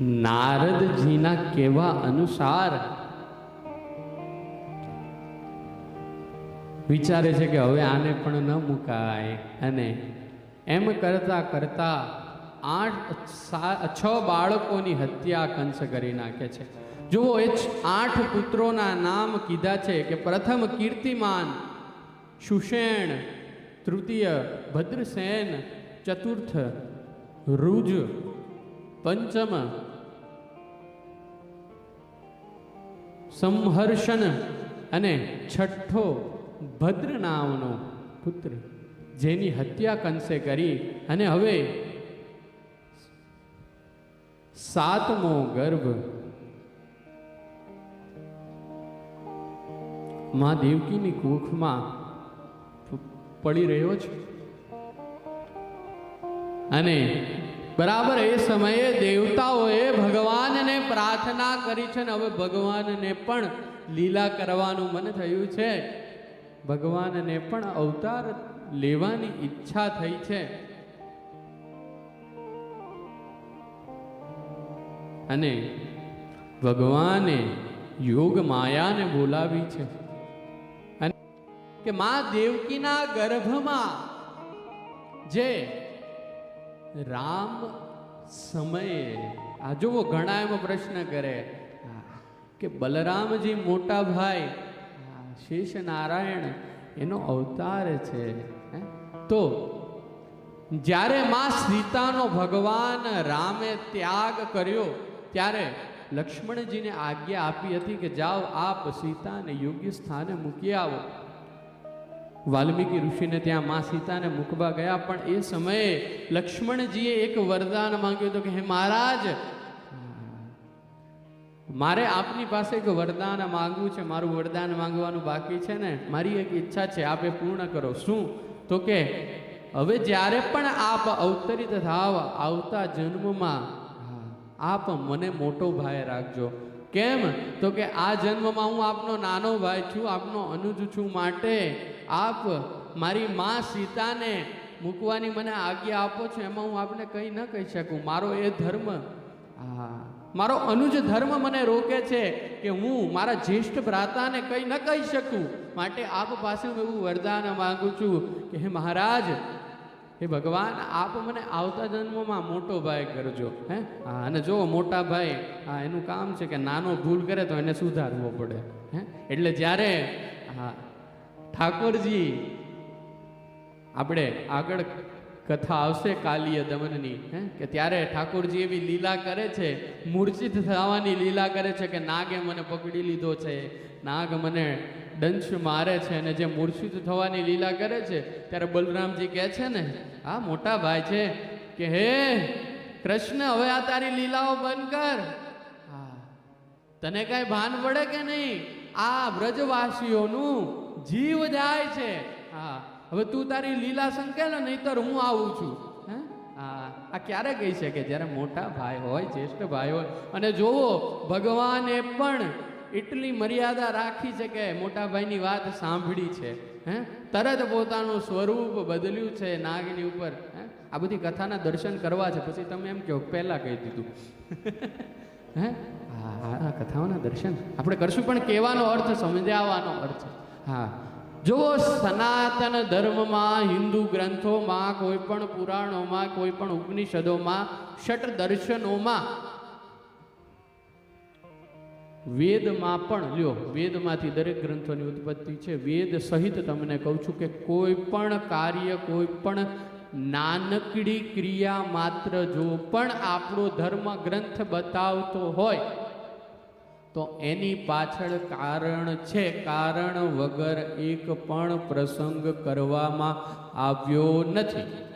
નારદજીના કહેવા અનુસાર વિચારે છે કે હવે આને પણ ન મુકાય. અને એમ કરતા કરતા આઠ છ બાળકોની હત્યા કંસ કરી નાખે છે. જુઓ, એ આઠ પુત્રોના નામ કીધા છે કે પ્રથમ કીર્તિમાન સુષેણ, તૃતીય ભદ્રસેન, ચતુર્થ રુજ પંચમ સંહર્ષણ અને છઠ્ઠો ભદ્ર નામનો પુત્ર, જેની હત્યા કંસે કરી અને હવે સાતમો ગર્ભ. માં દેવકીની કુખમાં પડી રહ્યો છે. અને બરાબર, એ સમયે દેવતાઓએ ભગવાનને પ્રાર્થના કરી છે ને હવે ભગવાનને પણ લીલા કરવાનું મન થયું છે. ભગવાનને પણ અવતાર લેવાની ઈચ્છા થઈ છે. અને ભગવાને યોગ માયાને બોલાવી છે. કે મા દેવકીના ગર્ભમાં જે રામ સમયે, આ જુઓ ઘણા એમાં પ્રશ્ન કરે કે બલરામજી મોટા ભાઈ શેષ નારાયણ એનો અવતાર છે? તો જ્યારે માં સીતાનો ભગવાન રામે ત્યાગ કર્યો, ત્યારે લક્ષ્મણજીને આજ્ઞા આપી હતી કે જાઓ આપ સીતાને યોગ્ય સ્થાને મૂકી આવો વાલ્મીકી ઋષિને ત્યાં મા સીતાને મૂકવા ગયા, પણ એ સમયે લક્ષ્મણજીએ એક વરદાન માંગ્યું હતું કે, હે મહારાજ, મારે આપની પાસે એક વરદાન માંગવું છે, મારું વરદાન માંગવાનું બાકી છે ને, મારી એક ઈચ્છા છે, આપે પૂર્ણ કરો. શું? તો કે, હવે જ્યારે પણ આપ અવતરિત થાવ, આવતા જન્મમાં આપ મને મોટો ભાઈ રાખજો. કેમ? તો કે આ જન્મમાં હું આપનો નાનો ભાઈ છું, આપનો અનુજ છું માટે આપ મારી મા સીતાને મૂકવાની મને આજ્ઞા આપો છો, એમાં હું આપને કંઈ ન કહી શકું. મારો એ ધર્મ હા મારો અનુજ ધર્મ મને રોકે છે કે હું મારા જ્યેષ્ઠ ભ્રાતાને કંઈ ન કહી શકું. માટે આપ પાસે હું એવું વરદાન માંગુ છું કે હે મહારાજ હે ભગવાન, આપ મને આવતા જન્મમાં મોટો ભાઈ કરજો, હે? હા અને જો મોટા ભાઈ હા એનું કામ છે કે નાનો ભૂલ કરે તો એને સુધારવો પડે, હે? એટલે જ્યારે, હા, ઠાકોરજી, આપણે આગળ કથા આવશે કાલીય દમનની હે? કે ત્યારે ઠાકોરજી એવી લીલા કરે છે, મૂર્છિત થવાની લીલા કરે છે કે નાગે મને પકડી લીધો છે. નાગ મને દંશ મારે છે અને જે મૂર્છિત થવાની લીલા કરે છે, ત્યારે બલરામજી કહે છે ને આ મોટા ભાઈ છે, કે હે, કૃષ્ણ, હવે આ તારી લીલાઓ બંધ કર. તને કઈ ભાન પડે કે નહીં? આ વ્રજવાસીઓનું જીવ જાય છે. હા હવે તું તારી લીલા સંકેલ નહીતર હું આવું છું. હે? આ ક્યારે કહી શકે? જ્યારે મોટા ભાઈ હોય, જ્યેષ્ઠ ભાઈ હોય. અને જોવો ભગવાને પણ એટલી મર્યાદા રાખી છે કે મોટા ભાઈની વાત સાંભળી છે. હે? તરત પોતાનું સ્વરૂપ બદલ્યું છે નાગની ઉપર. હે? આ બધી કથાના દર્શન કરવા છે. પછી તમે એમ કહો, પહેલાં કહી દીધું. હા? હા આ કથાઓના દર્શન. આપણે કરશું, પણ કહેવાનો અર્થ સમજાવવાનો અર્થ. હા. જુઓ, સનાતન ધર્મમાં, હિન્દુ ગ્રંથોમાં કોઈ પણ પુરાણોમાં કોઈ પણ ઉપનિષદોમાં, ષટ દર્શનોમાં વેદમાં પણ, લ્યો, વેદમાંથી દરેક ગ્રંથોની ઉત્પત્તિ છે. વેદ સહિત તમને કહું છું કે કોઈ પણ કાર્ય કોઈ પણ નાનકડી ક્રિયા માત્ર જો પણ આપણો ધર્મ ગ્રંથ બતાવતો હોય તો એની પાછળ કારણ છે. કારણ વગર એક પણ પ્રસંગ કરવામાં આવ્યો નથી.